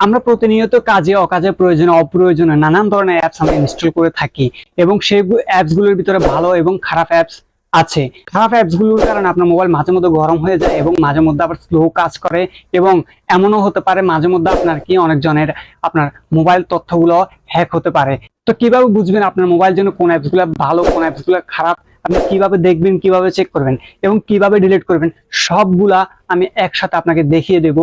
আমরা প্রতিনিয়ত কাজে, অকাজে প্রয়োজনে, অপ্রয়োজনে নানান ধরনের অ্যাপস আমরা ইনস্টল করে থাকি এবং সেই অ্যাপসগুলোর ভিতরে ভালো এবং খারাপ অ্যাপস আছে। খারাপ অ্যাপসগুলোর কারণে আপনার মোবাইল মাঝে মধ্যে গরম হয়ে যায় এবং মাঝে মধ্যে আবার স্লো কাজ করে এবং এমনও হতে পারে মাঝে মধ্যে আপনার কি অনেকজনের আপনার মোবাইল তথ্যগুলো হ্যাক হতে পারে। তো কীভাবে বুঝবেন আপনার মোবাইল জন্য কোন অ্যাপসগুলো ভালো, কোন অ্যাপসগুলো খারাপ? আপনি কীভাবে দেখবেন, কীভাবে চেক করবেন এবং কীভাবে ডিলিট করবেন? সবগুলা আমি একসাথে আপনাকে দেখিয়ে দেব।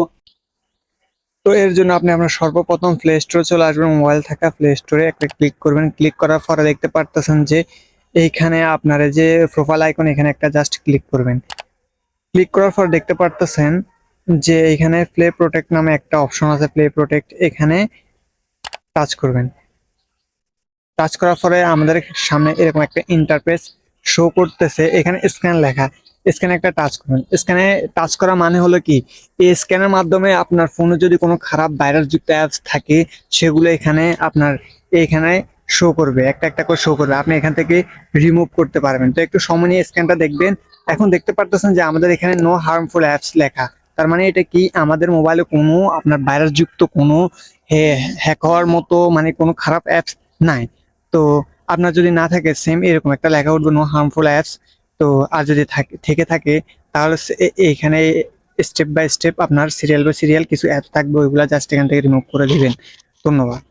তো এর জন্য আপনি আপনার সর্বপ্রথম প্লে স্টোরে চলে আসবেন মোবাইল থাকা প্লে স্টোরে একটা ক্লিক করবেন ক্লিক করার পরে দেখতে পারতেছেন যে এইখানে আপনার যে প্রোফাইল আইকন এখানে একটা জাস্ট ক্লিক করবেন। ক্লিক করার পর দেখতে পারতেছেন যে এখানে প্লে প্রোটেক্ট নামে একটা অপশন আছে প্লে প্রোটেক্ট এখানে টাচ করবেন। টাচ করার পরে আমাদের সামনে এরকম একটা ইন্টারফেস শো করতেছে। এখানে স্ক্যান লেখা। স্ক্যানে একটা টাচ করবেন স্ক্যানে টাচ করা মানে হলো কি? এই স্ক্যানের মাধ্যমে আপনার ফোনে যদি কোনো খারাপ ভাইরাস যুক্ত অ্যাপস থাকে, সেগুলো এখানে আপনার এখানে শো করবে। একটা একটা করে শো করবে। আপনি এখান থেকে রিমুভ করতে পারবেন। তো একটু সময় নিয়ে স্ক্যানটা দেখবেন। এখন দেখতে পারতেছেন যে আমাদের এখানে নো হার্মফুল অ্যাপস লেখা। তার মানে এটা কি? আমাদের মোবাইলে কোনো আপনার ভাইরাস যুক্ত কোনো হ্যাক হওয়ার মতো মানে কোনো খারাপ অ্যাপস নাই। তো আপনার যদি না থাকে সেম এরকম একটা লেখা উঠবে নো হার্মফুল অ্যাপস তো আর যদি থাকে, থেকে তাহলে এইখানে স্টেপ বাই স্টেপ আপনার সিরিয়াল বাই সিরিয়াল কিছু অ্যাপ থাকবে, ওইগুলো জাস্ট এখান থেকে রিমুভ করে দিবেন। ধন্যবাদ।